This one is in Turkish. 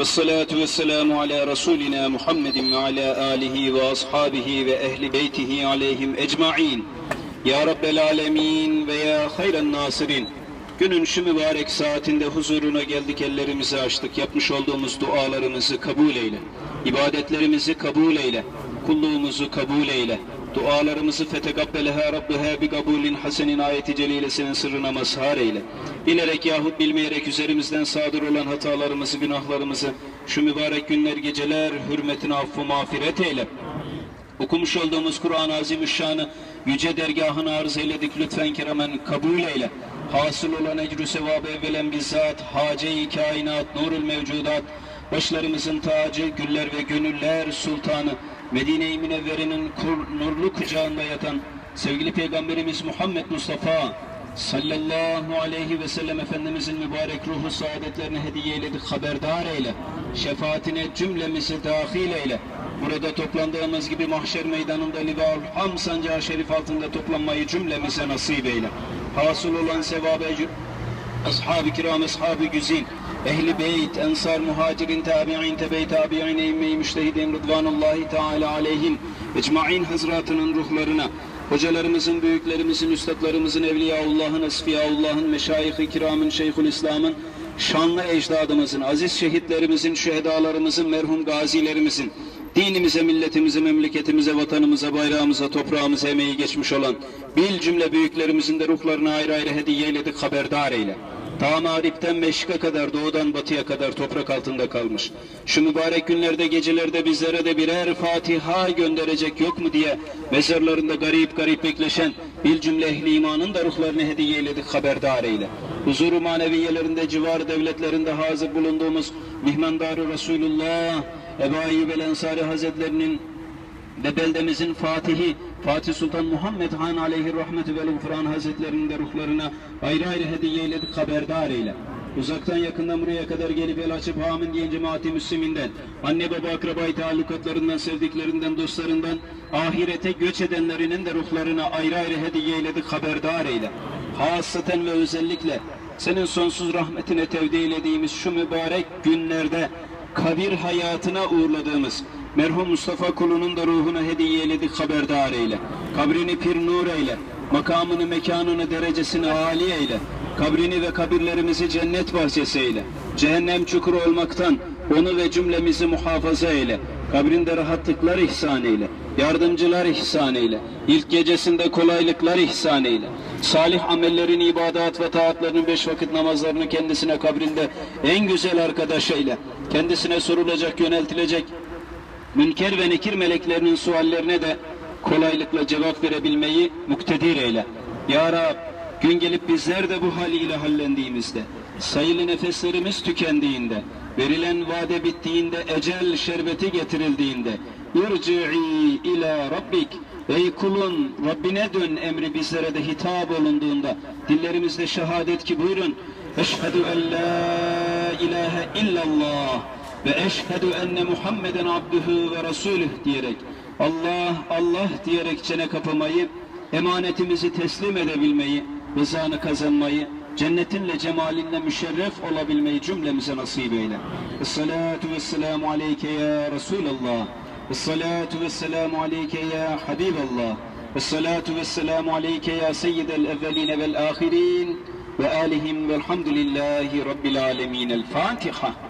Vessalatu vesselamu ala Resulina Muhammedin ve ala alihi ve ashabihi ve ehli beytihi aleyhim ecma'in. Ya Rabbel alemin ve ya hayren nasirin. Günün şu mübarek saatinde huzuruna geldik ellerimizi açtık. Yapmış olduğumuz dualarımızı kabul eyle. İbadetlerimizi kabul eyle. Kulluğumuzu kabul eyle. Dualarımızı fetegabbeleha Rabbiha bi kabulin hasenin ayeti celilesinin sırrına mazhar eyle. Bilerek yahut bilmeyerek üzerimizden sadır olan hatalarımızı, günahlarımızı şu mübarek günler, geceler hürmetine affı mağfiret eyle. Okumuş olduğumuz Kur'an-ı Azimüşşan'ı yüce dergahına arz eyledik lütfen keremen kabul eyle. Hasıl olan ecrü sevabı evvelen bizzat, hace-i kainat, nurul mevcudat, başlarımızın tacı, güller ve gönüller sultanı, Medine-i Münevvere'nin nurlu kucağında yatan sevgili Peygamberimiz Muhammed Mustafa sallallahu aleyhi ve sellem Efendimizin mübarek ruhu saadetlerini hediye eyledik, haberdar eyle. Şefaatine cümlemizi dahil eyle. Burada toplandığımız gibi mahşer meydanında Livaul Ham sancağı şerif altında toplanmayı cümlemize nasip eyle. Hasıl olan sevabı ecr- ashab-ı kiram, ashab-ı güzin, ehli beyt, ensar, muhacirin, tabi'in, tebe-i tabi'in, eyyime-i müştehidin, rıdvanullahi teala aleyhim, ecmain hazratının ruhlarına, hocalarımızın, büyüklerimizin, üstadlarımızın, evliyaullahın, esfiyaullahın, meşayih-i kiramın, şeyhül İslam'ın, şanlı ecdadımızın, aziz şehitlerimizin, şühedalarımızın, merhum gazilerimizin, dinimize, milletimize, memleketimize, vatanımıza, bayrağımıza, toprağımıza emeği geçmiş olan bil cümle büyüklerimizin de ruhlarına ayrı ayrı hediye eyledik, haberdar eyle. Ta mağripten meşrike kadar, doğudan batıya kadar toprak altında kalmış. Şu mübarek günlerde, gecelerde bizlere de birer Fatiha gönderecek yok mu diye mezarlarında garip garip bekleşen bil cümle ehli imanın da ruhlarını hediye eyledik, haberdar eyle. Huzuru maneviyelerinde, civar devletlerinde hazır bulunduğumuz mihmandarı Resulullah, Ebu Eyyub el Ensari Hazretlerinin ve beldemizin Fatihi Fatih Sultan Muhammed Han aleyhi rahmetü vel gufran Hazretlerinin de ruhlarına ayrı ayrı hediye eyledik haberdar eyle. Uzaktan yakından buraya kadar gelip el açıp amin diyen cemaati müsliminden, anne baba akrabayı talukatlarından, sevdiklerinden, dostlarından, ahirete göç edenlerinin de ruhlarına ayrı ayrı hediye eyledik haberdar eyle. Hasaten ve özellikle senin sonsuz rahmetine tevdi eylediğimiz şu mübarek günlerde kabir hayatına uğurladığımız merhum Mustafa kulunun da ruhuna hediye eyledik haberdar eyle. Kabrini pir nur eyle. Makamını, mekanını, derecesini âli eyle. Kabrini ve kabirlerimizi cennet bahçesi eyle. Cehennem çukuru olmaktan onu ve cümlemizi muhafaza eyle. Kabrinde rahatlıklar ihsan eyle. Yardımcılar ihsan eyle. İlk gecesinde kolaylıklar ihsan eyle. Salih amellerin, ibadat ve taatlarının beş vakit namazlarını kendisine kabrinde en güzel arkadaş eyle. Kendisine sorulacak, yöneltilecek münker ve nekir meleklerinin suallerine de kolaylıkla cevap verebilmeyi muktedir eyle. Ya Rab, gün gelip bizler de bu haliyle hallendiğimizde, sayılı nefeslerimiz tükendiğinde, verilen vade bittiğinde, ecel şerbeti getirildiğinde, irci'i ila rabbik, ey kulun Rabbine dön emri bizlere de hitap olunduğunda, dillerimizde şehadet ki buyurun, eşhedü en la ilahe illallah, ve eşhedü enne Muhammeden abdühü ve rasulüh diyerek Allah Allah diyerek çene kapamayı, emanetimizi teslim edebilmeyi, rızanı kazanmayı, cennetinle cemalinle müşerref olabilmeyi cümlemize nasip eyle. Esselatu vesselamu aleyke ya Resulallah. Esselatu vesselamu aleyke ya Habiballah. Esselatu vesselamu aleyke ya seyyidel evveline vel ahirin ve alihim velhamdülillahi rabbil alemin. El Fatiha.